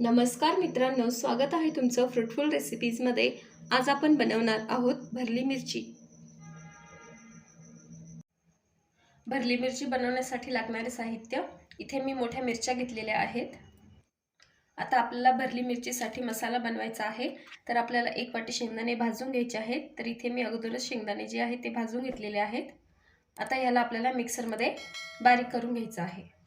नमस्कार मित्रांनो स्वागत आहे तुमचं फ्रुटफुल रेसिपीजमध्ये आज आपण बनवणार आहोत भरली मिरची. भरली मिरची बनवण्यासाठी लागणारे साहित्य. इथे मी मोठ्या मिरच्या घेतलेल्या आहेत. आता आपल्याला भरली मिरचीसाठी मसाला बनवायचा आहे. तर आपल्याला एक वाटी शेंगदाणे भाजून घ्यायचे आहेत. तर इथे मी अगोदरच शेंगदाणे जे आहे ते भाजून घेतलेले आहेत. आता याला आपल्याला मिक्सरमध्ये बारीक करून घ्यायचं आहे.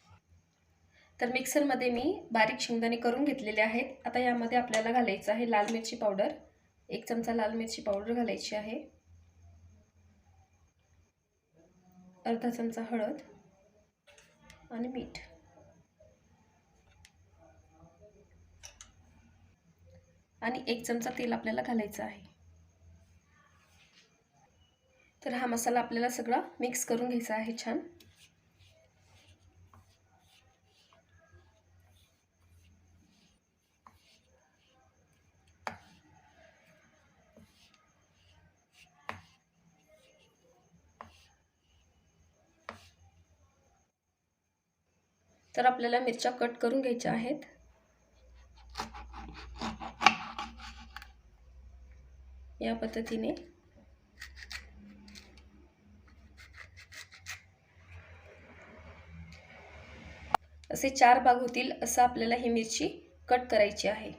तर मिक्सरमध्ये मी बारीक शेंगदाणे करून घेतलेले आहेत. आता यामध्ये आपल्याला घालायचं आहे लाल मिरची पावडर. एक चमचा लाल मिरची पावडर घालायची आहे. अर्धा चमचा हळद आणि मीठ. आणि एक चमचा तेल आपल्याला घालायचं आहे. तर हा मसाला आपल्याला सगळा मिक्स करून घ्यायचा आहे छान. तर आपल्याला मिरच्या कट करून घ्यायच्या आहेत. या पद्धतीने. असे चार भाग होतील असं आपल्याला ही मिरची कट करायची आहे.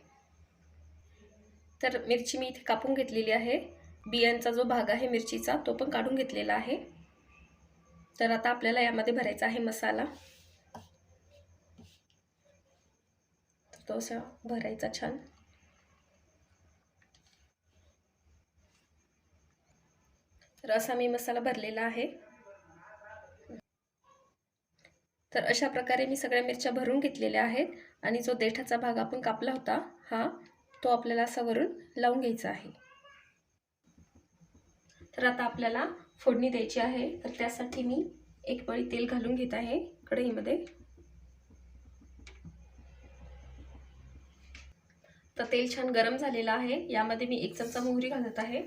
तर मिरची मी इथे कापून घेतलेली आहे. बियांचा जो भाग आहे मिरचीचा तो पण काढून घेतलेला आहे. तर आता आपल्याला यामध्ये भरायचा आहे मसाला. शकतो असा भरायचा छान. तर असा मी मसाला भरलेला आहे. तर अशा प्रकारे मी सगळ्या मिरच्या भरून घेतलेल्या आहेत आणि जो देठाचा भाग आपण कापला होता हा तो आपल्याला असा वरून लावून घ्यायचा आहे. तर आता आपल्याला फोडणी द्यायची आहे. तर त्यासाठी मी एक पळी तेल घालून घेत आहे. कढईमध्ये. तर तेल छान गरम झालेलं आहे. यामध्ये मी एक चमचा मोहरी घालत आहे.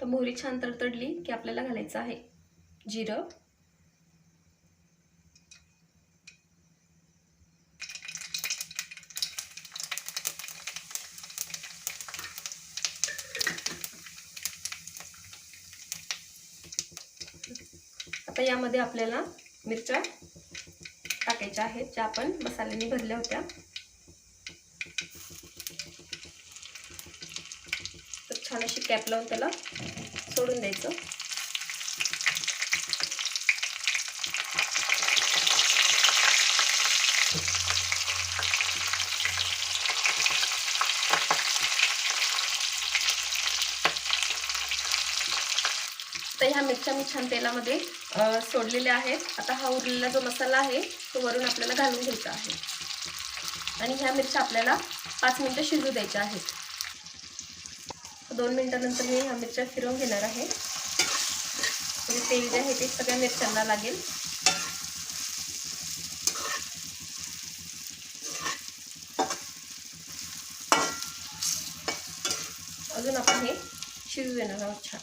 तर मोहरी छान तडतडली की आपल्याला घालायचं आहे. जिरं. आता यामध्ये आपल्याला मिरच्या टाकायच्या आहेत ज्या आपण मसाल्याने भरल्या होत्या. तर छान अशी कॅप लावून त्याला सोडून द्यायचं. तर ह्या मिरच्या मी छान तेलामध्ये सोडलेल्या आहेत. आता हा उरलेला जो मसाला आहे तो वरून आपल्याला घालून घ्यायचा आहे. आणि ह्या मिरच्या आपल्याला पाच मिनटं शिजू द्यायच्या आहेत. दोन मिनटानंतर मी ह्या मिरच्या फिरवून घेणार आहे. म्हणजे तेल जे आहे ते सगळ्या मिरच्यांना लागेल. अजून आपण हे शिजू देणार आहोत छान.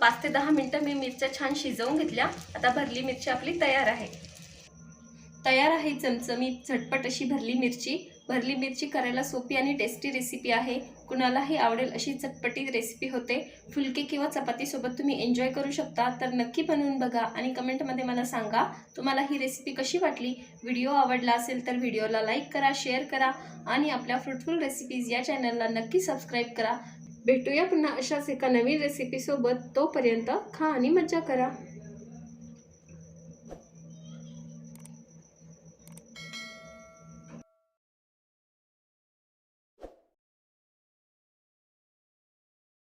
पाच ते दहा मिनटं मी मिरच्या छान शिजवून घेतल्या. आता भरली मिरची आपली तयार आहे. तयार आहे चमचमीत झटपट अशी भरली मिरची. भरली मिरची करायला सोपी आणि टेस्टी रेसिपी आहे. कुणालाही आवडेल अशी चटपटी रेसिपी होते. फुलके किंवा चपातीसोबत तुम्ही एन्जॉय करू शकता. तर नक्की बनवून बघा आणि कमेंटमध्ये मला सांगा तुम्हाला ही रेसिपी कशी वाटली? व्हिडिओ आवडला असेल तर व्हिडिओला लाईक करा शेअर करा आणि आपल्या फ्रुटफुल रेसिपीज या चॅनलला नक्की सबस्क्राईब करा. भेटूया पुन्हा अशाच एका नवीन रेसिपीसोबत तोपर्यंत खा आणि मज्जा करा.